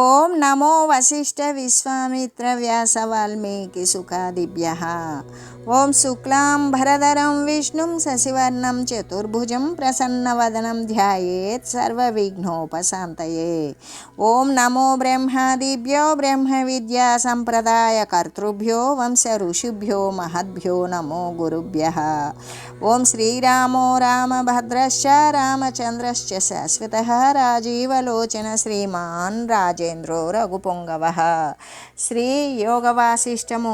ఓం నమో వశిష్ఠ విశ్వామిత్ర వ్యాస వాల్మీకి సుఖాదిభ్య ఓం శుక్లాం భరధరం విష్ణుం శశివర్ణం చతుర్భుజం ప్రసన్నవదనం ధ్యాయేత్ సర్వవిఘ్నోపశాంతయే ఓం నమో బ్రహ్మాదిభ్యో బ్రహ్మ విద్యా సంప్రదాయ కర్తృభ్యో వంశ ఋషిభ్యో మహద్భ్యో నమో గురుభ్య ఓం శ్రీరామో రామభద్రశ్చ రామచంద్రశ్చ శాశ్వత రాజీవలోచన శ్రీమాన్ రాజేంద్రో రఘుపొంగవ శ్రీ యోగవాసిష్టము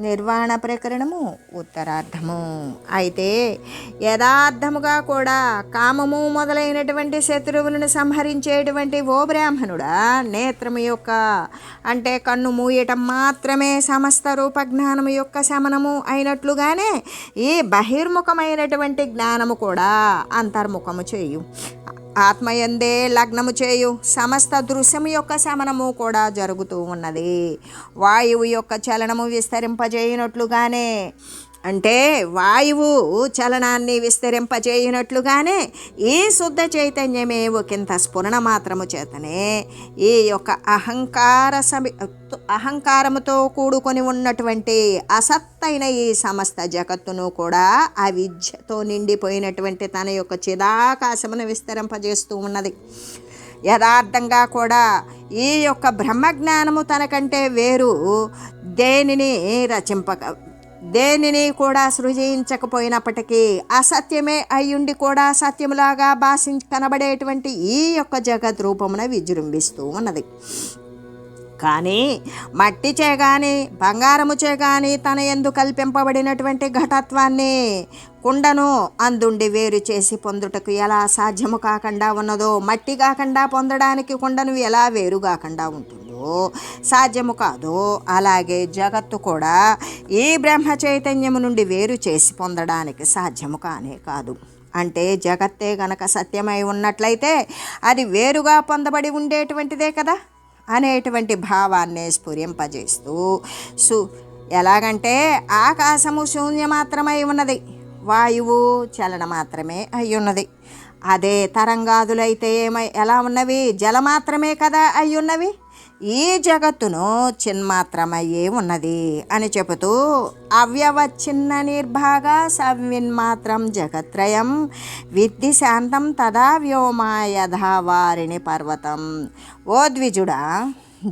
నిర్వాణ ప్రకరణము ఉత్తరార్థము అయితే యథార్థముగా కూడా కామము మొదలైనటువంటి శత్రువులను సంహరించేటువంటి ఓ బ్రాహ్మణుడా నేత్రము యొక్క అంటే కన్ను మూయటం మాత్రమే సమస్త రూపజ్ఞానము యొక్క శమనము అయినట్లుగానే ఈ బహిర్ముఖమైనటువంటి జ్ఞానము కూడా అంతర్ముఖము చేయు. ఆత్మయందే లగ్నము చేయు సమస్త దృశ్యము యొక్క శమనము కూడా జరుగుతూ ఉన్నది. వాయువు యొక్క చలనము విస్తరింపజేయనట్లుగానే అంటే వాయువు చలనాన్ని విస్తరింపజేయనట్లుగానే ఈ శుద్ధ చైతన్యమే ఒకంత స్ఫురణ మాత్రము చేతనే ఈ యొక్క అహంకార సమి అహంకారముతో కూడుకొని ఉన్నటువంటి అసత్తైన ఈ సమస్త జగత్తును కూడా అవిద్యతో నిండిపోయినటువంటి తన యొక్క చిదాకాశమును విస్తరింపజేస్తూ ఉన్నది. యథార్థంగా కూడా ఈ యొక్క బ్రహ్మజ్ఞానము తనకంటే వేరు దేనిని రచింపక దేనిని కూడా సృజించకపోయినప్పటికీ అసత్యమే అయ్యుండి కూడా సత్యములాగా భాషి కనబడేటువంటి ఈ యొక్క జగత్ రూపమున విజృంభిస్తూ ఉన్నది. కానీ మట్టిచే కానీ బంగారముచే కానీ తన ఎందు కల్పింపబడినటువంటి ఘటత్వాన్ని కుండను అందుండి వేరు చేసి పొందుటకు ఎలా సాధ్యము కాకుండా ఉన్నదో మట్టి కాకుండా పొందడానికి కుండను ఎలా వేరు కాకుండా ఉంటుంది? సాధ్యము కాదో. అలాగే జగత్తు కూడా ఈ బ్రహ్మ చైతన్యము నుండి వేరు చేసి పొందడానికి సాధ్యము కానే కాదు. అంటే జగత్తే గనక సత్యమై ఉన్నట్లయితే అది వేరుగా పొందబడి ఉండేటువంటిదే కదా. అనేటువంటి భావాన్ని స్ఫురింపజేస్తూ సు ఎలాగంటే ఆకాశము శూన్య మాత్రమై ఉన్నది. వాయువు చలన మాత్రమే అయ్యున్నది ఉన్నది. అదే తరంగాదులైతే ఏమై ఎలా ఉన్నవి? జల మాత్రమే కదా అయి ఉన్నవి? ఈ జగత్తును చిన్మాత్రమయ్యే ఉన్నది అని చెబుతూ అవ్యవచ్ఛిన్న నిర్భాగ సవ్యన్మాత్రం జగత్రయం విద్ధి శాంతం తదా వ్యోమాయధా వారిని పర్వతం. ఓ ద్విజుడా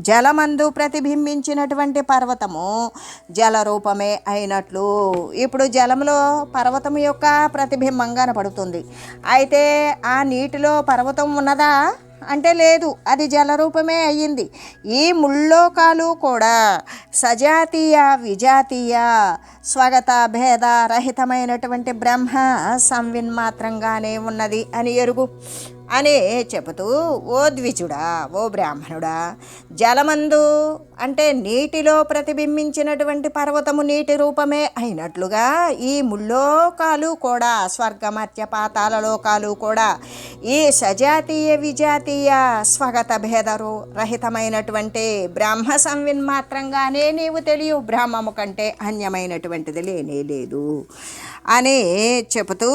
జలమందు ప్రతిబింబించినటువంటి పర్వతము జలరూపమే అయినట్లు ఇప్పుడు జలంలో పర్వతం యొక్క ప్రతిబింబం కనపడుతుంది. అయితే ఆ నీటిలో పర్వతం ఉన్నదా? అంటే లేదు అది జలరూపమే అయ్యింది. ఈ ముల్లోకాలు కూడా సజాతీయ విజాతీయ స్వగత భేద రహితమైనటువంటి బ్రహ్మ సంవిన్మాత్రంగానే ఉన్నది అని ఎరుగు. అని చెబుతూ ఓ ద్విజుడా ఓ బ్రాహ్మణుడా జలమందు అంటే నీటిలో ప్రతిబింబించినటువంటి పర్వతము నీటి రూపమే అయినట్లుగా ఈ ముల్లోకాలు కూడా స్వర్గమత్య పాతాల లోకాలు కూడా ఈ సజాతీయ విజాతీయ స్వగత భేదరు రహితమైనటువంటి బ్రహ్మ సంవిన్మాత్రంగానే నీవు తెలియ బ్రహ్మము కంటే అన్యమైనటువంటిది లేనే లేదు అని చెబుతూ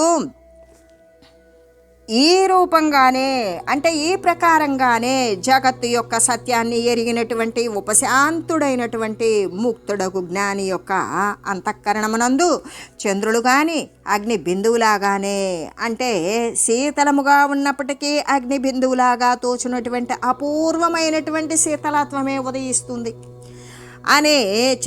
ఈ రూపంగానే అంటే ఈ ప్రకారంగానే జగత్తు యొక్క సత్యాన్ని ఎరిగినటువంటి ఉపశాంతుడైనటువంటి ముక్తుడకు జ్ఞాని యొక్క అంతఃకరణమునందు చంద్రుడు కానీ అగ్ని బిందువులాగానే అంటే శీతలముగా ఉన్నప్పటికీ అగ్ని బిందువులాగా తోచినటువంటి అపూర్వమైనటువంటి శీతలత్వమే ఉదయిస్తుంది. అని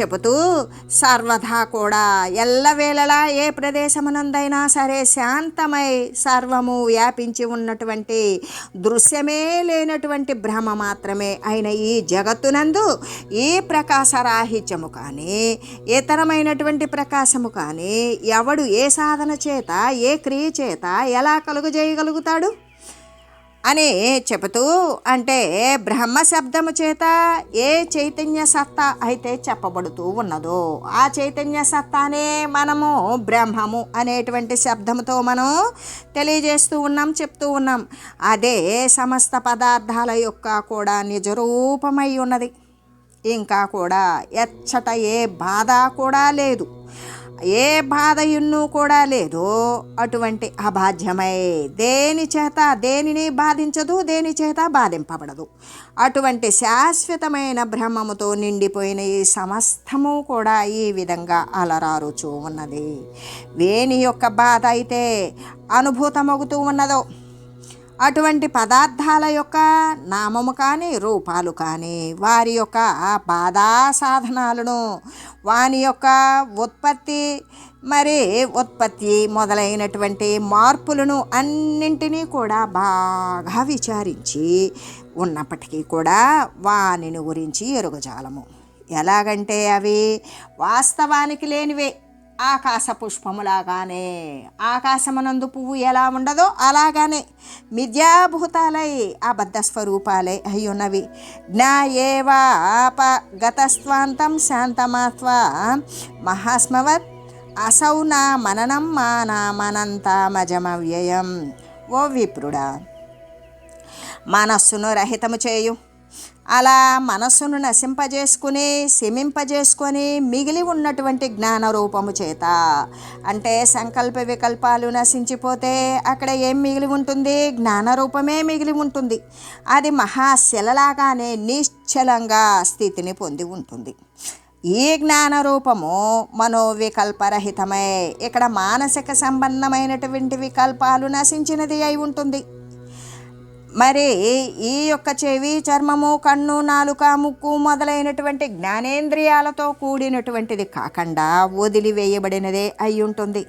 చెబుతూ సర్వదా కూడా ఎల్లవేళలా ఏ ప్రదేశమునందైనా సరే శాంతమై సర్వము వ్యాపించి ఉన్నటువంటి దృశ్యమే లేనటువంటి భ్రమ మాత్రమే అయిన ఈ జగత్తునందు ఈ ప్రకాశరాహిత్యము కానీ ఇతరమైనటువంటి ప్రకాశము కానీ ఎవడు ఏ సాధన చేత ఏ క్రియ చేత ఎలా కలుగజేయగలుగుతాడు? అని చెబుతూ అంటే బ్రహ్మ శబ్దము చేత ఏ చైతన్య సత్తా అయితే చెప్పబడుతూ ఉన్నదో ఆ చైతన్య సత్తానే మనము బ్రహ్మము అనేటువంటి శబ్దముతో మనం తెలియజేస్తూ ఉన్నాం చెప్తూ ఉన్నాం. అదే సమస్త పదార్థాల యొక్క కూడా నిజరూపమై ఉన్నది. ఇంకా కూడా ఎచ్చట ఏ బాధ కూడా లేదు. ఏ బాధయున్ను కూడా లేదు. అటువంటి అబాధ్యమై దేని చేత దేనిని బాధించదు దేని చేత బాధింపబడదు. అటువంటి శాశ్వతమైన బ్రహ్మముతో నిండిపోయిన ఈ సమస్తము కూడా ఈ విధంగా అలరారుచూ ఉన్నది. వేణి యొక్క బాధ అయితే అనుభూతమవుతూ ఉన్నదో అటువంటి పదార్థాల యొక్క నామము కానీ రూపాలు కానీ వారి యొక్క బాధా సాధనాలను వాని యొక్క ఉత్పత్తి మరి ఉత్పత్తి మొదలైనటువంటి మార్పులను అన్నింటినీ కూడా బాగా విచారించి ఉన్నప్పటికీ కూడా వానిని గురించి ఎరుగజాలము. ఎలాగంటే అవి వాస్తవానికి లేనివే. ఆకాశ పుష్పములాగానే ఆకాశమునందు పువ్వు ఎలా ఉండదో అలాగానే మిథ్యాభూతాలై అబద్ధ స్వరూపాలై అయి ఉన్నవి జ్ఞాయేవాప గతస్వాంతం శాంతమాత్వ మహాస్మవత్ అసౌ నా మననం మానామనంతమజమవ్యయం ఓ విప్రుడా మనస్సును రహితము చేయు. అలా మనస్సును నశింపజేసుకుని శమింపజేసుకొని మిగిలి ఉన్నటువంటి జ్ఞాన రూపము చేత. అంటే సంకల్ప వికల్పాలు నశించిపోతే అక్కడ ఏం మిగిలి ఉంటుంది? జ్ఞాన రూపమే మిగిలి ఉంటుంది. అది మహాశిలలాగానే నిశ్చలంగా స్థితిని పొంది ఉంటుంది. ఈ జ్ఞాన రూపము మనోవికల్పరహితమై. ఇక్కడ మానసిక సంబంధమైనటువంటి వికల్పాలు నశించినది అయి ఉంటుంది. మరి ఈ యొక్క చెవి చర్మము కన్ను నాలుక ముక్కు మొదలైనటువంటి జ్ఞానేంద్రియాలతో కూడినటువంటిది కాకుండా వదిలివేయబడినదే అయి ఉంటుంది.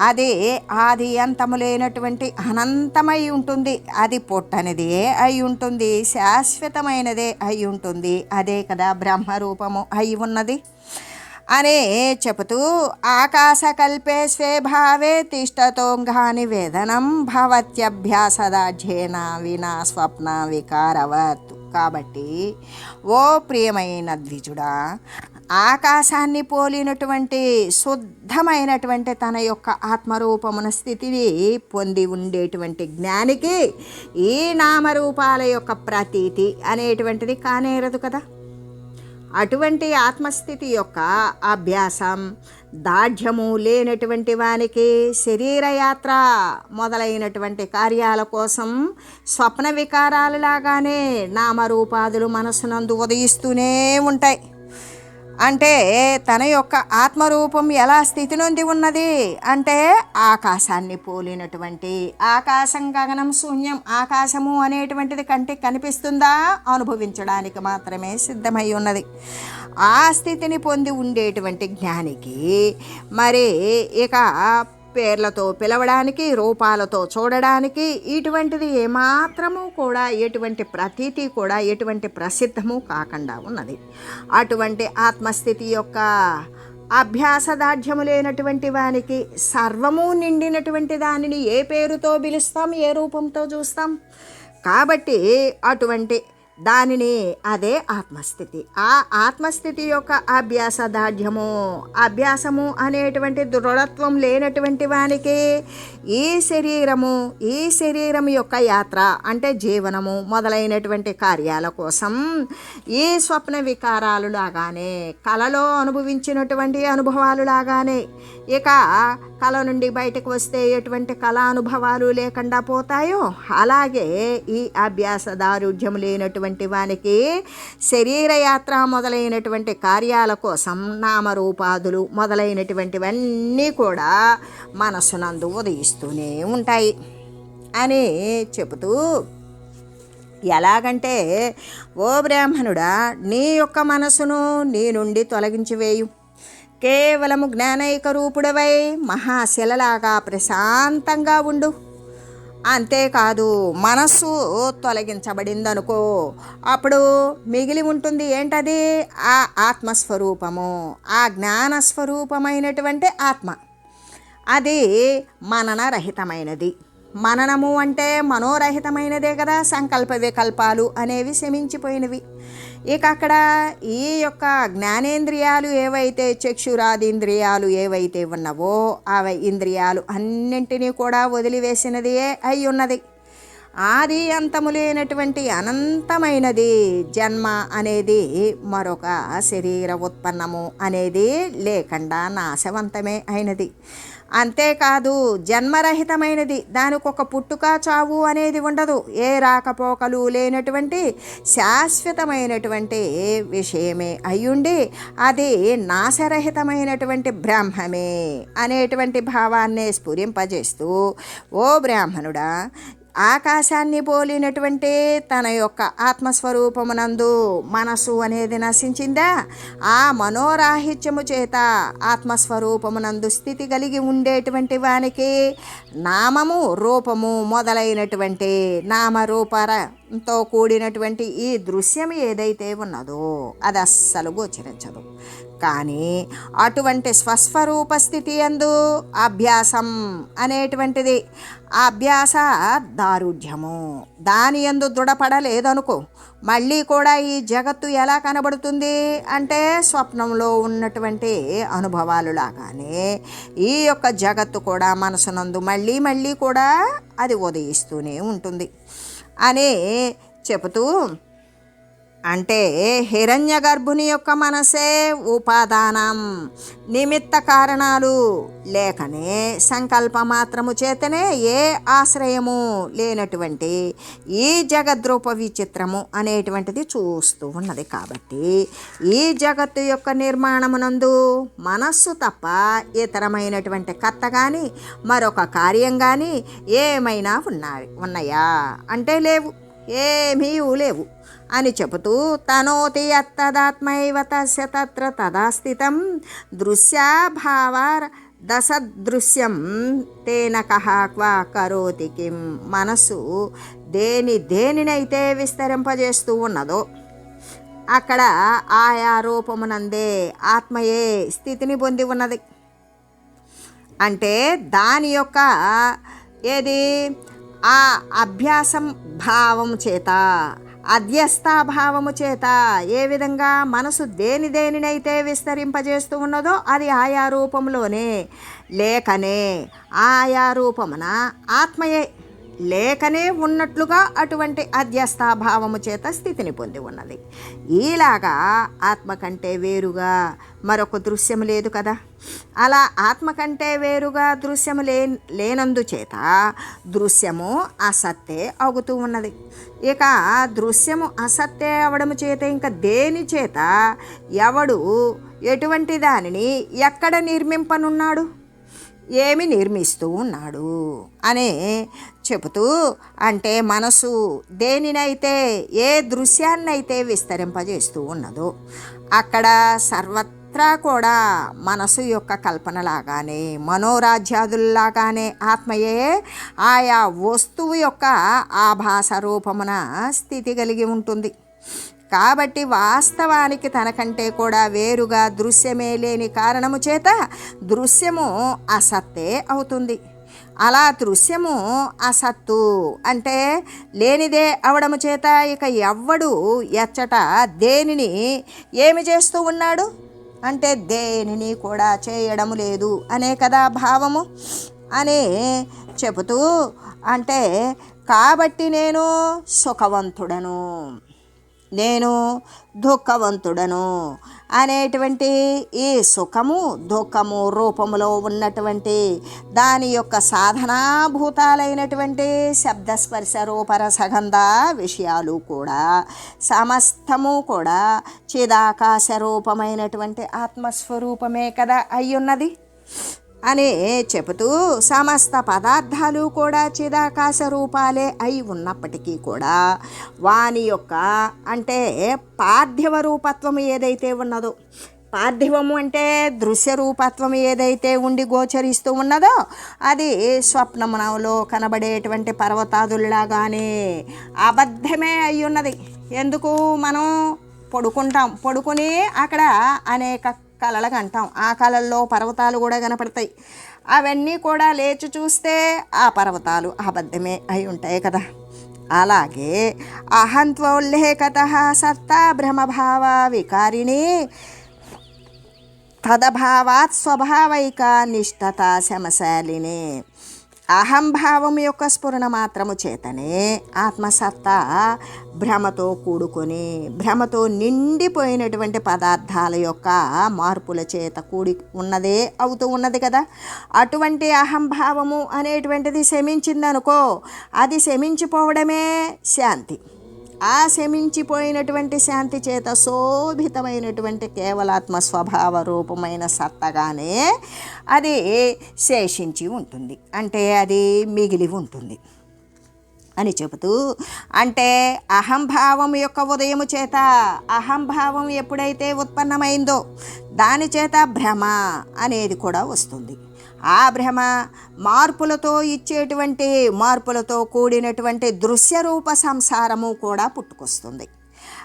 అది ఆది అంతము లేనటువంటి అనంతమై ఉంటుంది. అది పొట్టనిదే అయి ఉంటుంది. శాశ్వతమైనదే అయి ఉంటుంది. అదే కదా బ్రహ్మరూపము అయి ఉన్నది. అనే చెబుతూ ఆకాశకల్పే స్వేభావే తిష్టతోంఘాని వేదనం భవత్యభ్యాసదాఢ్యేన వినా స్వప్న వికారవత్. కాబట్టి ఓ ప్రియమైన ద్విజుడా ఆకాశాన్ని పోలినటువంటి శుద్ధమైనటువంటి తన యొక్క ఆత్మరూపమున స్థితిని పొంది ఉండేటువంటి జ్ఞానికి ఈ నామరూపాల యొక్క ప్రతీతి అనేటువంటిది కానేరదు కదా. అటువంటి ఆత్మస్థితి యొక్క అభ్యాసం దాఢ్యము లేనటువంటి వానికి శరీరయాత్ర మొదలైనటువంటి కార్యాల కోసం స్వప్న వికారాలు లాగానే నామరూపాదులు మనసునందు ఉదయిస్తూనే ఉంటాయి. అంటే తన యొక్క ఆత్మరూపం ఎలా స్థితి నుండి ఉన్నది? అంటే ఆకాశాన్ని పోలినటువంటి ఆకాశం గగనం శూన్యం ఆకాశము అనేటువంటిది కంటికి కనిపిస్తుందా? అనుభవించడానికి మాత్రమే సిద్ధమై ఉన్నది. ఆ స్థితిని పొంది ఉండేటువంటి జ్ఞానికి మరి ఇక పేర్లతో పిలవడానికి రూపాలతో చూడడానికి ఇటువంటిది ఏమాత్రము కూడా ఎటువంటి ప్రతీతి కూడా ఎటువంటి ప్రసిద్ధము కాకుండా ఉన్నది. అటువంటి ఆత్మస్థితి యొక్క అభ్యాసదాఢ్యము లేనటువంటి వానికి సర్వము నిండినటువంటి దానిని ఏ పేరుతో పిలుస్తాం ఏ రూపంతో చూస్తాం? కాబట్టి అటువంటి దానిని అదే ఆత్మస్థితి. ఆ ఆత్మస్థితి యొక్క అభ్యాస దాఢ్యము అభ్యాసము అనేటువంటి దృఢత్వం లేనటువంటి వానికి ఈ శరీరము ఈ శరీరం యొక్క యాత్ర అంటే జీవనము మొదలైనటువంటి కార్యాల కోసం ఈ స్వప్న వికారాలు లాగానే కలలో అనుభవించినటువంటి అనుభవాలు లాగానే ఇక కళ నుండి బయటకు వస్తే ఎటువంటి కళా అనుభవాలు లేకుండా పోతాయో? అలాగే ఈ అభ్యాస దారుఢ్యం లేనటువంటి వానికి శరీరయాత్ర మొదలైనటువంటి కార్యాల కోసం నామరూపాదులు మొదలైనటువంటివన్నీ కూడా మనసునందు ఉదయిస్తూనే ఉంటాయి అని చెబుతూ ఎలాగంటే ఓ బ్రాహ్మణుడా నీ యొక్క మనసును నీ నుండి తొలగించి వేయు. కేవలము జ్ఞానైక రూపుడవై మహాశిలలాగా ప్రశాంతంగా ఉండు. అంతేకాదు మనస్సు తొలగించబడిందనుకో అప్పుడు మిగిలి ఉంటుంది ఏంటది? ఆ ఆత్మస్వరూపము ఆ జ్ఞానస్వరూపమైనటువంటి ఆత్మ. అది మననరహితమైనది. మననము అంటే మనోరహితమైనదే కదా సంకల్ప వికల్పాలు అనేవి శమించిపోయినవి. ఇక అక్కడ ఈ యొక్క జ్ఞానేంద్రియాలు ఏవైతే చక్షురాదింద్రియాలు ఏవైతే ఉన్నవో అవి ఇంద్రియాలు అన్నింటినీ కూడా వదిలివేసినదే అయి ఉన్నది. ఆది అంతము లేనటువంటి అనంతమైనది జన్మ అనేది మరొక శరీర ఉత్పన్నము అనేది లేకుండా నాశవంతమే అయినది. అంతేకాదు జన్మరహితమైనది. దానికి ఒక పుట్టుక చావు అనేది ఉండదు. ఏ రాకపోకలు లేనటువంటి శాశ్వతమైనటువంటి విషయమే అయ్యుండి అది నాశరహితమైనటువంటి బ్రాహ్మమే అనేటువంటి భావాన్నే స్ఫురింపజేస్తూ ఓ బ్రాహ్మణుడా ఆకాశాన్ని పోలినటువంటి తన యొక్క ఆత్మస్వరూపమునందు మనసు అనేది నశించిందా? ఆ మనోరాహిత్యము చేత ఆత్మస్వరూపమునందు స్థితి కలిగి ఉండేటువంటి వానికి నామము రూపము మొదలైనటువంటి తో కూడినటువంటి ఈ దృశ్యం ఏదైతే ఉన్నదో అది అస్సలు గోచరించదు. కానీ అటువంటి స్వస్వరూప స్థితి ఎందు అభ్యాసం అనేటువంటిది అభ్యాస దారుఢ్యము. దాని ఎందు దృఢపడలేదనుకో మళ్ళీ కూడా ఈ జగత్తు ఎలా కనబడుతుంది అంటే స్వప్నంలో ఉన్నటువంటి అనుభవాలు లాగానే ఈ యొక్క జగత్తు కూడా మనసునందు మళ్ళీ మళ్ళీ కూడా అది ఉదయిస్తూనే ఉంటుంది. అనే చెబుతూ అంటే హిరణ్య గర్భుని యొక్క మనసే ఉపాదానం నిమిత్త కారణాలు. లేకనే సంకల్ప మాత్రము చేతనే ఏ ఆశ్రయము లేనటువంటి ఈ జగద్రూప విచిత్రము అనేటువంటిది చూస్తూ ఉన్నది కాబట్టి ఈ జగత్తు యొక్క నిర్మాణమునందు మనస్సు తప్ప ఇతరమైనటువంటి కర్త కానీ మరొక కార్యం కానీ ఏమైనా ఉన్నాయి ఉన్నాయా? అంటే లేవు. ఏమీ లేవు. అని చెబుతూ తనోతి అత్తదాత్మైవ తస్య తత్ర తదా స్థితం దృశ్యాభావ దశదృశ్యం తేన కహ క్వా కరోతి కిం మనసు దేని దేనినైతే విస్తరింపజేస్తూ ఉన్నదో అక్కడ ఆయా రూపమునందే ఆత్మయే స్థితిని పొంది ఉన్నది. అంటే దాని యొక్క ఏది? ఆ అభ్యాసం భావం చేత అధ్యస్థాభావము చేత ఏ విధంగా మనసు దేని దేనినైతే విస్తరింపజేస్తూ ఉన్నదో అది ఆయా రూపంలోనే లేకనే ఆయా రూపమున ఆత్మయే లేకనే ఉన్నట్లుగా అటువంటి అధ్యస్థాభావము చేత స్థితిని పొంది ఉన్నది. ఈలాగా ఆత్మ కంటే వేరుగా మరొక దృశ్యం లేదు కదా. అలా ఆత్మ కంటే వేరుగా దృశ్యము లే లేనందుచేత దృశ్యము అసత్తే అవుతూ ఉన్నది. ఇక దృశ్యము అసత్తే అవడము చేత ఇంకా దేని చేత? ఎవడు ఎటువంటి దానిని ఎక్కడ నిర్మింపనున్నాడు? ఏమి నిర్మిస్తూ ఉన్నాడు? అనే చెబుతూ అంటే మనసు దేనినైతే ఏ దృశ్యాన్నైతే విస్తరింపజేస్తూ ఉన్నదో అక్కడ సర్వత్రా కూడా మనసు యొక్క కల్పనలాగానే మనోరాజ్యాదుల్లాగానే ఆత్మయే ఆయా వస్తువు యొక్క ఆభాస రూపమున స్థితి కలిగి ఉంటుంది. కాబట్టి వాస్తవానికి తనకంటే కూడా వేరుగా దృశ్యమే లేని కారణము చేత దృశ్యము అసత్తే అవుతుంది. అలా దృశ్యము అసత్తు. అంటే లేనిదే అవడము చేత ఇక ఎవ్వడు ఎచ్చట దేనిని ఏమి చేస్తూ ఉన్నాడు? అంటే దేనిని కూడా చేయడం లేదు అనే కదా భావము. అని చెబుతూ అంటే కాబట్టి నేను సుఖవంతుడను. నేను దుఃఖవంతుడను. అనేటువంటి ఈ సుఖము దుఃఖము రూపములో ఉన్నటువంటి దాని యొక్క సాధనాభూతాలైనటువంటి శబ్దస్పర్శ రూపరసగంధ విషయాలు కూడా సమస్తము కూడా చిదాకాశ రూపమైనటువంటి ఆత్మస్వరూపమే కదా అయ్యున్నది. అనే చెబుతూ సమస్త పదార్థాలు కూడా చిదాకాశ రూపాలే అయి ఉన్నప్పటికీ కూడా వాని యొక్క అంటే పార్థివ రూపత్వం ఏదైతే ఉన్నదో పార్థివము అంటే దృశ్య రూపత్వం ఏదైతే ఉండి గోచరిస్తూ ఉన్నదో అది స్వప్నమునలో కనబడేటువంటి పర్వతాదుల్లాగానే అబద్ధమే అయి ఉన్నది. ఎందుకు మనం పడుకుంటాం? పడుకుని అక్కడ అనేక కళలకు అంటాం ఆ కళల్లో పర్వతాలు కూడా కనపడతాయి. అవన్నీ కూడా లేచి చూస్తే ఆ పర్వతాలు అబద్ధమే అయి ఉంటాయి కదా. అలాగే అహంత్వోల్లేఖత సత్తా భ్రమభావ వికారిణి తదభావాత్ స్వభావైక నిష్ఠత శమశాలిని. అహంభావం యొక్క స్ఫురణ మాత్రము చేతనే ఆత్మసత్తా భ్రమతో కూడుకొని భ్రమతో నిండిపోయినటువంటి పదార్థాల యొక్క మార్పుల చేత కూడి ఉన్నదే అవుతూ ఉన్నది కదా. అటువంటి అహంభావము అనేటువంటిది శమించిందనుకో అది శమించిపోవడమే శాంతి. ఆ శమించిపోయినటువంటి శాంతి చేత శోభితమైనటువంటి కేవలాత్మ స్వభావ రూపమైన సత్తగానే అది శేషించి ఉంటుంది. అంటే అది మిగిలి ఉంటుంది. అని చెబుతూ అంటే అహంభావం యొక్క ఉదయము చేత అహంభావం ఎప్పుడైతే ఉత్పన్నమైందో దాని చేత భ్రమ అనేది కూడా వస్తుంది. ఆ భ్రమ మార్పులతో ఇచ్చేటువంటి మార్పులతో కూడినటువంటి దృశ్య రూప సంసారము కూడా పుట్టుకొస్తుంది.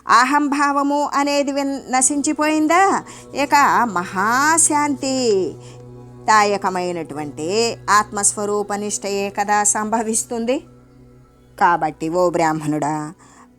అహంభావము అనేది విన్- నశించిపోయిందా? ఇక మహాశాంతి దాయకమైనటువంటి ఆత్మస్వరూపనిష్టయే కదా సంభవిస్తుంది. కాబట్టి ఓ బ్రాహ్మణుడా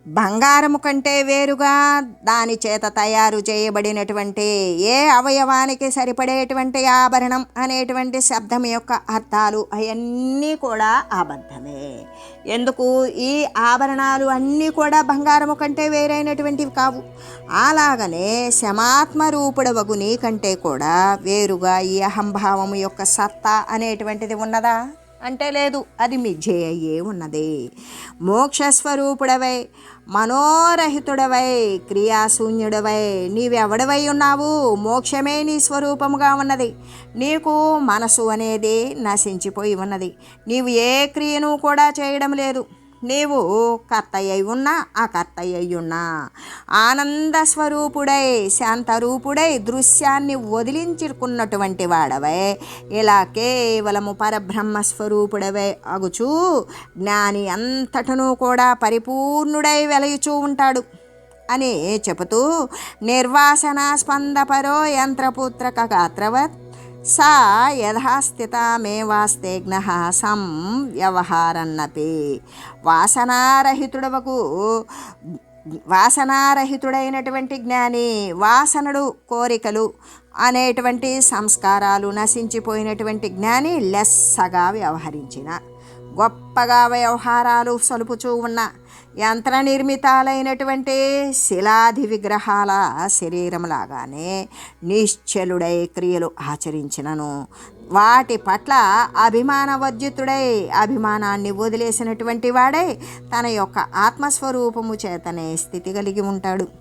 బంగారము కంటే వేరుగా దాని చేత తయారు చేయబడినటువంటి ఏ అవయవానికి సరిపడేటువంటి ఆభరణం అనేటువంటి శబ్దం యొక్క అర్థాలు అవన్నీ కూడా అబద్ధమే. ఎందుకు? ఈ ఆభరణాలు అన్నీ కూడా బంగారము కంటే వేరైనటువంటివి కావు. అలాగనే శమాత్మ రూపుడవగు నీకంటే కూడా వేరుగా ఈ అహంభావము యొక్క సత్తా అనేటువంటిది ఉన్నదా? అంటే లేదు అది మిథ్య అయ్యే ఉన్నది. మోక్షస్వరూపుడవై మనోరహితుడవై క్రియాశూన్యుడవై నీవెవడవై ఉన్నావు? మోక్షమే నీ స్వరూపముగా ఉన్నది. నీకు మనసు అనేది నశించిపోయి ఉన్నది. నీవు ఏ క్రియను కూడా చేయడం లేదు. నీవు కర్తయ్య ఉన్నా అకర్తయ్య ఉన్నా. ఆనంద స్వరూపుడై శాంతరూపుడై దృశ్యాన్ని వదిలించుకున్నటువంటి వాడవై. ఇలా కేవలము పరబ్రహ్మ స్వరూపుడవై అగుచూ జ్ఞాని అంతటను కూడా పరిపూర్ణుడై వెలయుచూ ఉంటాడు అని చెబుతూ నిర్వాసన స్పందపరో యంత్రపుత్రక గాత్రవత్ సా యథాస్థితమేవాస్తేఘ్న సం వ్యవహారన్నపి. వాసనారహితుడవకు వాసనారహితుడైనటువంటి జ్ఞాని వాసనడు కోరికలు అనేటువంటి సంస్కారాలు నశించిపోయినటువంటి జ్ఞాని లెస్సగా వ్యవహరించిన. గొప్పగా వ్యవహారాలు సలుపుచూ ఉన్న యంత్ర నిర్మితాలైనటువంటి శిలాది విగ్రహాల శరీరంలాగానే నిశ్చలుడై క్రియలు ఆచరించినను. వాటి పట్ల అభిమాన వర్జితుడై అభిమానాన్ని వదిలేసినటువంటి వాడై తన యొక్క ఆత్మస్వరూపము చేతనే స్థితి కలిగి ఉంటాడు.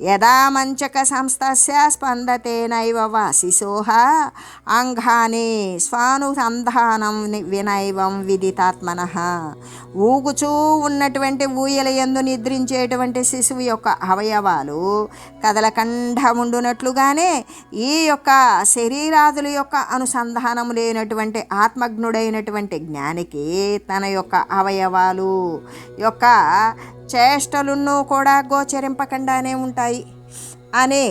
యదా మంచక సంస్థస్య స్పందతేనైవ వాసిసోహ. అంగాని స్వానుసంధానం వినైవం విదితాత్మన. ఊగుచూ ఉన్నటువంటి ఊయల యందు నిద్రించేటువంటి శిశువు యొక్క అవయవాలు కదలకండ ఉండునట్లుగానే ఈ యొక్క శరీరాదుల యొక్క అనుసంధానం లేనటువంటి ఆత్మజ్ఞుడైనటువంటి జ్ఞానికి తన యొక్క అవయవాలు యొక్క చేష్టలున్నూ కూడా గోచరింపకుండానే ఉంటాయి. అని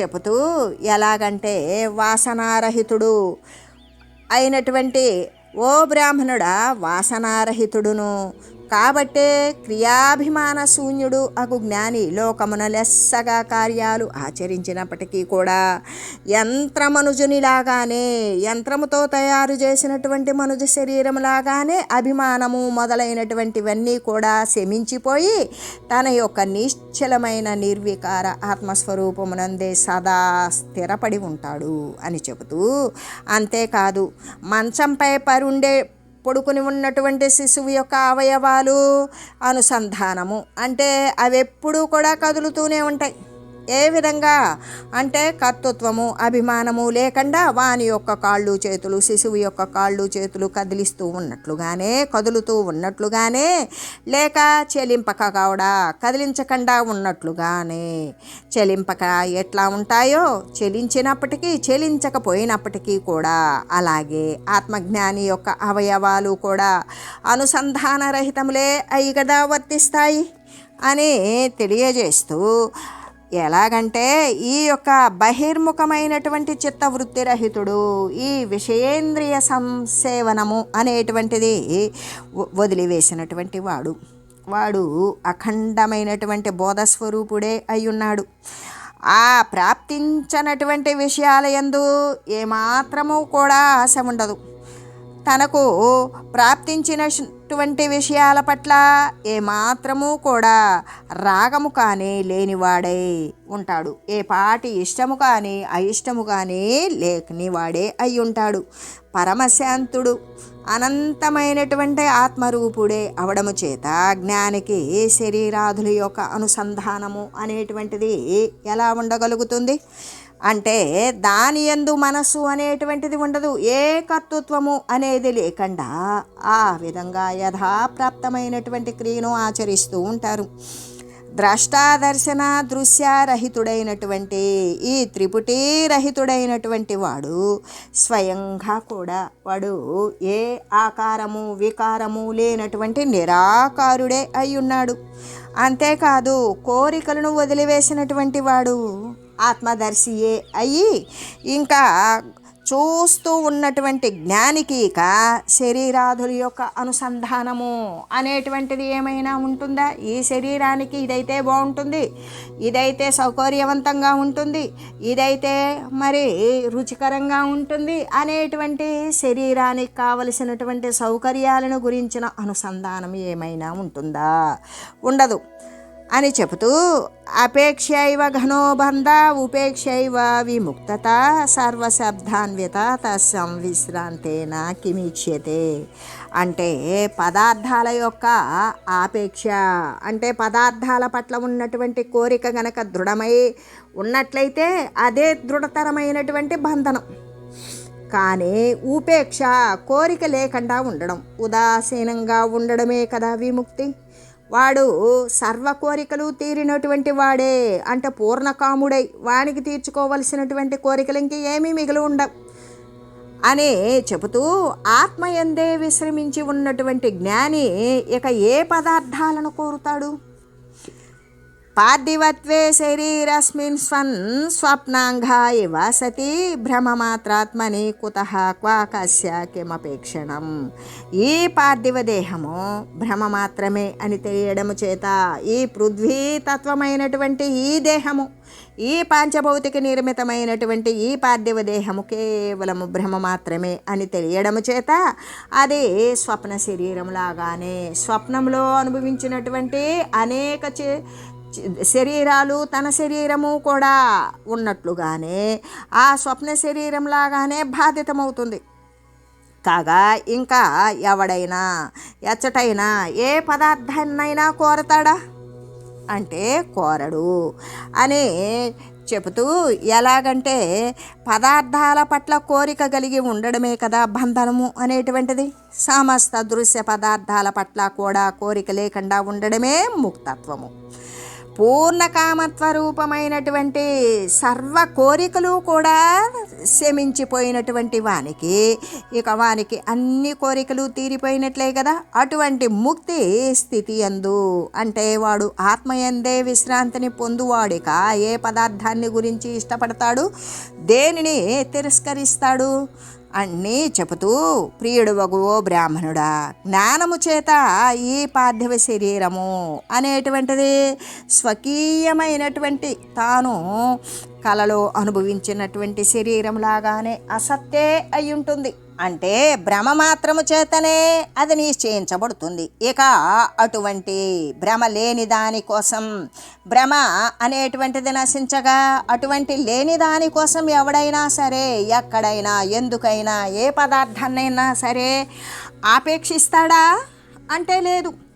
చెబుతూ ఎలాగంటే వాసనారహితుడు అయినటువంటి ఓ బ్రాహ్మణుడా వాసనారహితుడును కాబట్టే క్రియాభిమాన శూన్యుడు అగు జ్ఞాని లోకమున లెస్సగా కార్యాలు ఆచరించినప్పటికీ కూడా యంత్రమనుజునిలాగానే యంత్రముతో తయారు చేసినటువంటి మనుజ శరీరంలాగానే అభిమానము మొదలైనటువంటివన్నీ కూడా శమించిపోయి తన యొక్క నిశ్చలమైన నిర్వికార ఆత్మస్వరూపమునందే సదా స్థిరపడి ఉంటాడు అని చెబుతూ అంతేకాదు మంచంపై పరుండే పడుకుని ఉన్నటువంటి శిశువు యొక్క అవయవాలు అనుసంధానము. అంటే అవి ఎప్పుడూ కూడా కదులుతూనే ఉంటాయి. ఏ విధంగా? అంటే కర్తృత్వము అభిమానము లేకుండా వాని యొక్క కాళ్ళు చేతులు శిశువు యొక్క కాళ్ళు చేతులు కదిలిస్తూ ఉన్నట్లుగానే కదులుతూ ఉన్నట్లుగానే లేక చెలింపక కూడా కదిలించకుండా ఉన్నట్లుగానే. చెలింపక ఎట్లా ఉంటాయో? చెలించినప్పటికీ చెలించకపోయినప్పటికీ కూడా అలాగే ఆత్మజ్ఞాని యొక్క అవయవాలు కూడా అనుసంధానరహితములే అయి కదా వర్తిస్తాయి అని తెలియజేస్తూ ఎలాగంటే ఈ యొక్క బహిర్ముఖమైనటువంటి చిత్తవృత్తి రహితుడు ఈ విషయేంద్రియ సంసేవనము అనేటువంటిది వదిలివేసినటువంటి వాడు. వాడు అఖండమైనటువంటి బోధస్వరూపుడే అయ్యున్నాడు. ఆ ప్రాప్తించనటువంటి విషయాల ఎందు ఏమాత్రము కూడా ఆశ ఉండదు. తనకు ప్రాప్తించిన అటువంటి విషయాల పట్ల ఏమాత్రము కూడా రాగము కానీ లేనివాడే ఉంటాడు. ఏ పాటి ఇష్టము కానీ అయిష్టము కానీ లేనివాడే అయి ఉంటాడు. పరమశాంతుడు అనంతమైనటువంటి ఆత్మరూపుడే అవడము చేత జ్ఞానికి శరీరాదుల యొక్క అనుసంధానము అనేటువంటిది ఎలా ఉండగలుగుతుంది? అంటే దాని యందు మనస్సు అనేటువంటిది ఉండదు. ఏ కర్తృత్వము అనేది లేకుండా ఆ విధంగా యథాప్రాప్తమైనటువంటి క్రియను ఆచరిస్తూ ఉంటారు. ద్రష్టాదర్శన దృశ్యారహితుడైనటువంటి ఈ త్రిపుటీ రహితుడైనటువంటి వాడు స్వయంగా కూడా వాడు ఏ ఆకారము వికారము లేనటువంటి నిరాకారుడే అయి ఉన్నాడు అంతేకాదు కోరికలను వదిలివేసినటువంటి వాడు ఆత్మదర్శియే అయ్యి ఇంకా చూస్తూ ఉన్నటువంటి జ్ఞానికి ఇక శరీరాధుల యొక్క అనుసంధానము అనేటువంటిది ఏమైనా ఉంటుందా? ఈ శరీరానికి ఇదైతే బాగుంటుంది ఇదైతే సౌకర్యవంతంగా ఉంటుంది ఇదైతే మరి రుచికరంగా ఉంటుంది అనేటువంటి శరీరానికి కావలసినటువంటి సౌకర్యాలను గురించిన అనుసంధానం ఏమైనా ఉంటుందా? ఉండదు. అని చెబుతూ అపేక్షైవ ఘనోబంధ ఉపేక్షైవ విముక్తత సర్వశబ్దాన్విత తస్సం విశ్రాంతేన కిమీక్ష్యతే అంటే పదార్థాల యొక్క ఆపేక్ష అంటే పదార్థాల పట్ల ఉన్నటువంటి కోరిక గనక దృఢమై ఉన్నట్లయితే అదే దృఢతరమైనటువంటి బంధనం. కానీ ఉపేక్ష కోరిక లేకుండా ఉండడం ఉదాసీనంగా ఉండడమే కదా విముక్తి. వాడు సర్వ కోరికలు తీరినటువంటి వాడే అంటే పూర్ణకాముడై వానికి తీర్చుకోవలసినటువంటి కోరికలు ఇంక ఏమీ మిగిలి ఉండవు. అని చెబుతూ ఆత్మయందే విశ్రమించి ఉన్నటువంటి జ్ఞాని ఇక ఏ పదార్థాలను కోరుతాడు? పార్థివత్వే శరీరస్మిన్ స్వన్ స్వప్నాంగా ఇవ సతి భ్రమమాత్రాత్మని కుత క్వా కస్య కిమపేక్షణం. ఈ పార్థివ దేహము భ్రమ మాత్రమే అని తెలియడము చేత ఈ పృథ్వీ తత్వమైనటువంటి ఈ దేహము ఈ పాంచభౌతిక నిర్మితమైనటువంటి ఈ పార్థివ దేహము కేవలము భ్రమ మాత్రమే అని తెలియడము చేత అది స్వప్న శరీరం లాగానే స్వప్నంలో అనుభవించినటువంటి అనేక చే శరీరాలు తన శరీరము కూడా ఉన్నట్లుగానే ఆ స్వప్న శరీరం లాగానే బాధితమవుతుంది. కాగా ఇంకా ఎవడైనా ఎచ్చటైనా ఏ పదార్థాన్నైనా కోరతాడా? అంటే కోరడు అని చెబుతూ ఎలాగంటే పదార్థాల పట్ల కోరిక కలిగి ఉండడమే కదా బంధనము అనేటువంటిది. సమస్త దృశ్య పదార్థాల పట్ల కూడా కోరిక లేకుండా ఉండడమే ముక్తత్వము. పూర్ణ కామత్వ రూపమైనటువంటి సర్వ కోరికలు కూడా శమించిపోయినటువంటి వానికి ఇక వానికి అన్ని కోరికలు తీరిపోయినట్లే కదా. అటువంటి ముక్తి స్థితి ఎందు అంటే వాడు ఆత్మయందే విశ్రాంతిని పొందువాడిక ఏ పదార్థాన్ని గురించి ఇష్టపడతాడు? దేనిని తిరస్కరిస్తాడు? అన్నీ చెబుతూ ప్రియుడు వగువో బ్రాహ్మణుడా జ్ఞానము చేత ఈ పార్థివ శరీరము అనేటువంటిది స్వకీయమైనటువంటి తాను కలలో అనుభవించినటువంటి శరీరం లాగానే అసత్తే అయి ఉంటుంది అంటే భ్రమ మాత్రము చేతనే అది నిశ్చయించబడుతుంది. ఇక అటువంటి భ్రమ లేని దానికోసం భ్రమ అనేటువంటిది నశించగా అటువంటి లేని దానికోసం ఎవడైనా సరే ఎక్కడైనా ఎందుకైనా ఏ పదార్థాన్నైనా సరే ఆపేక్షిస్తాడా? అంటే లేదు.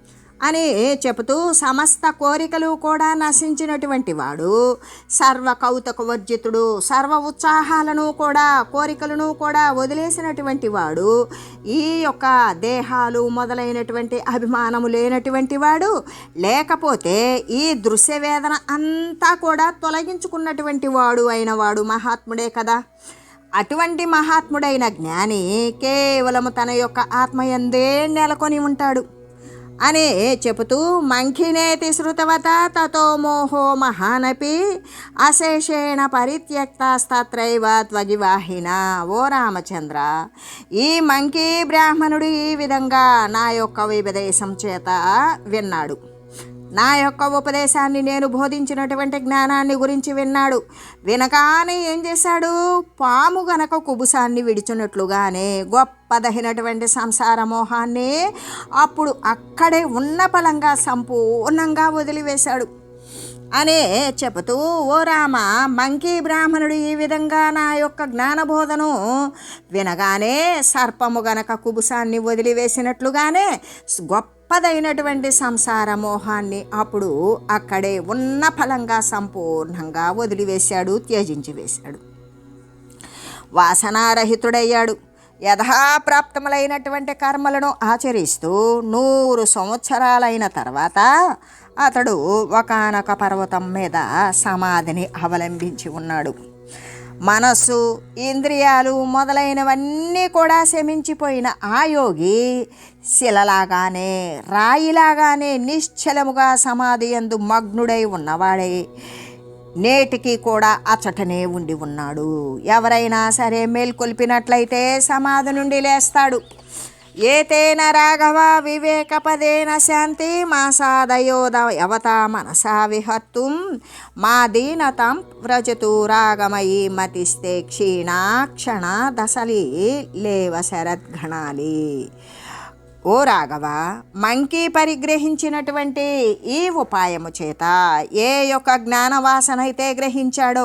అని చెబుతూ సమస్త కోరికలు కూడా నశించినటువంటి వాడు సర్వ కౌతక వర్జితుడు సర్వ ఉత్సాహాలను కూడా కోరికలను కూడా వదిలేసినటువంటి వాడు ఈ యొక్క దేహాలు మొదలైనటువంటి అభిమానము లేనటువంటి వాడు లేకపోతే ఈ దృశ్య వేదన అంతా కూడా తొలగించుకున్నటువంటి వాడు అయిన వాడు మహాత్ముడే కదా. అటువంటి మహాత్ముడైన జ్ఞాని కేవలము తన యొక్క ఆత్మయందే నెలకొని ఉంటాడు. అని చెబుతూ మంఖినేతి శృతవత తతో మోహో మహానపి అశేషేణ పరిత్యక్తాస్తత్రైవ త్వగివాహిన. ఓ రామచంద్ర ఈ మంకీ బ్రాహ్మణుడు ఈ విధంగా నా యొక్క విపదేశం చేత విన్నాడు. నా యొక్క ఉపదేశాన్ని నేను బోధించినటువంటి జ్ఞానాన్ని గురించి విన్నాడు. వినగానే ఏం చేశాడు? పాము గనక కుబుసాన్ని విడిచినట్లుగానే గొప్పదహినటువంటి సంసార మోహాన్ని అప్పుడు అక్కడే ఉన్న పలంగా సంపూర్ణంగా వదిలివేశాడు. అనే చెబుతూ ఓ రామ మంకీ బ్రాహ్మణుడు ఈ విధంగా నా యొక్క జ్ఞానబోధను వినగానే సర్పము గనక కుబుసాన్ని వదిలివేసినట్లుగానే గొప్పదైనటువంటి సంసార మోహాన్ని అప్పుడు అక్కడే ఉన్న ఫలంగా సంపూర్ణంగా వదిలివేశాడు త్యజించి వేశాడు. వాసనారహితుడయ్యాడు. యథాప్రాప్తములైనటువంటి కర్మలను ఆచరిస్తూ నూరు సంవత్సరాలైన తర్వాత అతడు ఒకానొక పర్వతం మీద సమాధిని అవలంబించి ఉన్నాడు. మనస్సు ఇంద్రియాలు మొదలైనవన్నీ కూడా శమించిపోయిన ఆ యోగి శిలలాగానే రాయిలాగానే నిశ్చలముగా సమాధి ఎందు మగ్నుడై ఉన్నవాడే. నేటికి కూడా అచ్చటనే ఉండి ఉన్నాడు. ఎవరైనా సరే మేల్కొల్పినట్లయితే సమాధి నుండి లేస్తాడు. ఏతేన రాఘవ వివేకపదేన శాంతి మాసాదయోద యవత మనసా విహత్తుం మా దీనతం వ్రజతు రాగమయీ మతిస్తే క్షీణాక్షణ దశలి లేవ శరద్ఘణాలి. ఓ రాఘవ మంకీ పరిగ్రహించినటువంటి ఈ ఉపాయము చేత ఏ యొక్క జ్ఞానవాసన అయితే గ్రహించాడో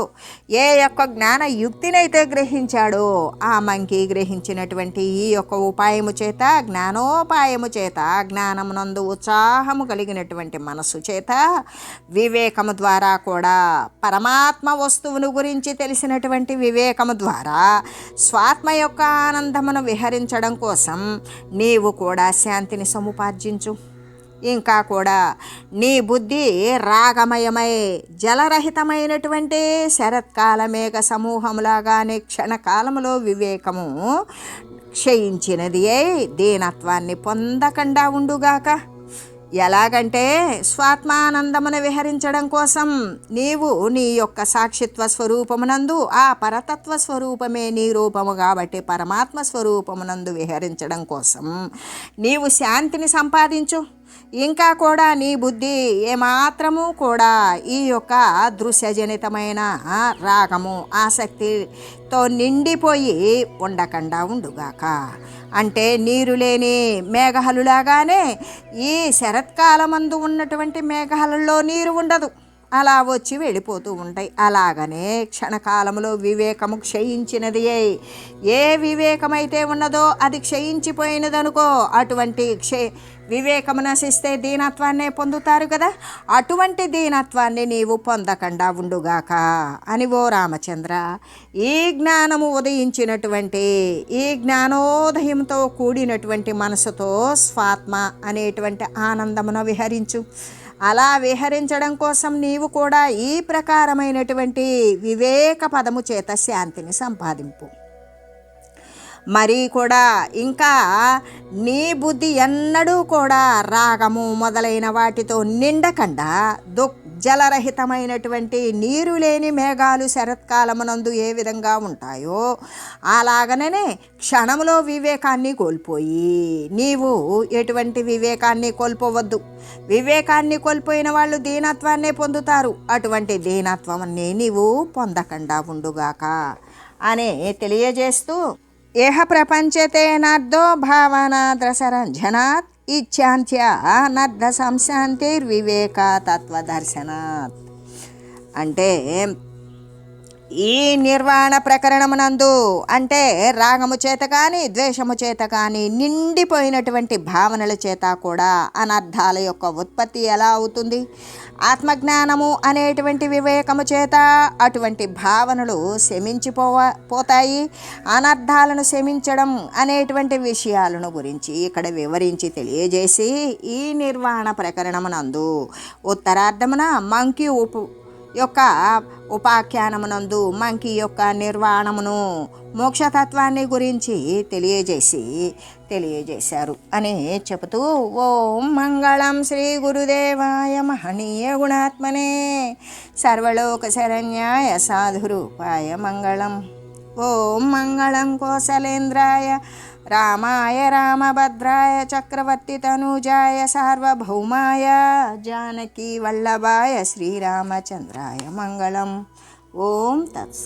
ఏ యొక్క జ్ఞాన యుక్తినైతే గ్రహించాడో ఆ మంకీ గ్రహించినటువంటి ఈ యొక్క ఉపాయము చేత జ్ఞానోపాయము చేత జ్ఞానమునందు ఉత్సాహము కలిగినటువంటి మనస్సు చేత వివేకము ద్వారా కూడా పరమాత్మ వస్తువును గురించి తెలిసినటువంటి వివేకము ద్వారా స్వాత్మ యొక్క ఆనందమును విహరించడం కోసం నీవు కూడా శాంతిని సముపార్జించు. ఇంకా కూడా నీ బుద్ధి రాగమయమై జలరహితమైనటువంటి శరత్కాల మేఘ సమూహములాగానే క్షణకాలములో వివేకము క్షయించినది అయి దీనత్వాన్ని పొందకుండా ఉండుగాక. ఎలాగంటే స్వాత్మానందమును విహరించడం కోసం నీవు నీ యొక్క సాక్షిత్వ స్వరూపమునందు ఆ పరతత్వ స్వరూపమే నీ రూపము కాబట్టి పరమాత్మ స్వరూపమునందు విహరించడం కోసం నీవు శాంతిని సంపాదించు. ఇంకా కూడా నీ బుద్ధి ఏమాత్రము కూడా ఈ యొక్క దృశ్యజనితమైన రాగము ఆసక్తితో నిండిపోయి ఉండకుండా ఉండుగాక. అంటే నీరు లేని మేఘహలులాగానే ఈ శరత్కాలమందు ఉన్నటువంటి మేఘహలలో నీరు ఉండదు. అలా వచ్చి వెళ్ళిపోతూ ఉంటాయి. అలాగనే క్షణకాలంలో వివేకము క్షయించినది ఏ వివేకమైతే ఉన్నదో అది క్షయించిపోయినదనుకో అటువంటి క్షే వివేకము నశిస్తే దీనత్వాన్నే పొందుతారు కదా? అటువంటి దీనత్వాన్ని నీవు పొందకుండా ఉండుగాక. అని ఓ రామచంద్ర ఈ జ్ఞానము ఉదయించినటువంటి ఈ జ్ఞానోదయంతో కూడినటువంటి మనసుతో స్వాత్మ అనేటువంటి ఆనందమును విహరించు. అలా విహరించడం కోసం నీవు కూడా ఈ ప్రకారమైనటువంటి వివేక పదము చేత శాంతిని సంపాదింపు. మరి కూడా ఇంకా నీ బుద్ధి ఎన్నడూ కూడా రాగము మొదలైన వాటితో నిండకుండా దుః జలరహితమైనటువంటి నీరు లేని మేఘాలు శరత్కాలమునందు ఏ విధంగా ఉంటాయో అలాగనే క్షణంలో వివేకాన్ని కోల్పోయి నీవు ఎటువంటి వివేకాన్ని కోల్పోవద్దు. వివేకాన్ని కోల్పోయిన వాళ్ళు దీనత్వాన్నే పొందుతారు. అటువంటి దీనత్వాన్ని నీవు పొందకుండా ఉండుగాక అనే తెలియజేస్తూ ఏహ ప్రపంచతే భావనాద్రసరంజనాత్ భావన ద్రసరంజనాత్ ఇచ్చాంత్య నర్ద సంశాంతిర్వివేక తత్వదర్శనాత్. అంటే ఈ నిర్వాణ ప్రకరణమునందు అంటే రాగము చేత కానీ ద్వేషము చేత కానీ నిండిపోయినటువంటి భావనల చేత కూడా అనర్థాల యొక్క ఉత్పత్తి ఎలా అవుతుంది? ఆత్మజ్ఞానము అనేటువంటి వివేకము చేత అటువంటి భావనలు శమించిపోవ పోతాయి. అనర్థాలను శమించడం అనేటువంటి విషయాలను గురించి ఇక్కడ వివరించి తెలియజేసి ఈ నిర్వాణ ప్రకరణమునందు ఉత్తరార్ధమున మంకి ఉపు యొక్క ఉపాఖ్యానమునందు మంకి యొక్క నిర్వాణమును మోక్షతత్వాన్ని గురించి తెలియజేసి తెలియజేశారు అని చెబుతూ ఓం మంగళం శ్రీ గురుదేవాయ మహనీయ గుణాత్మనే సర్వలోక శరణ్యాయ సాధురూపాయ మంగళం. ఓం మంగళం కోసలేంద్రాయ रामाय रामभद्राय चक्रवर्तितनुजाय सार्वभौमाय जानकीवल्लभाय श्रीरामचन्द्राय मङ्गलम् ॐ तत्स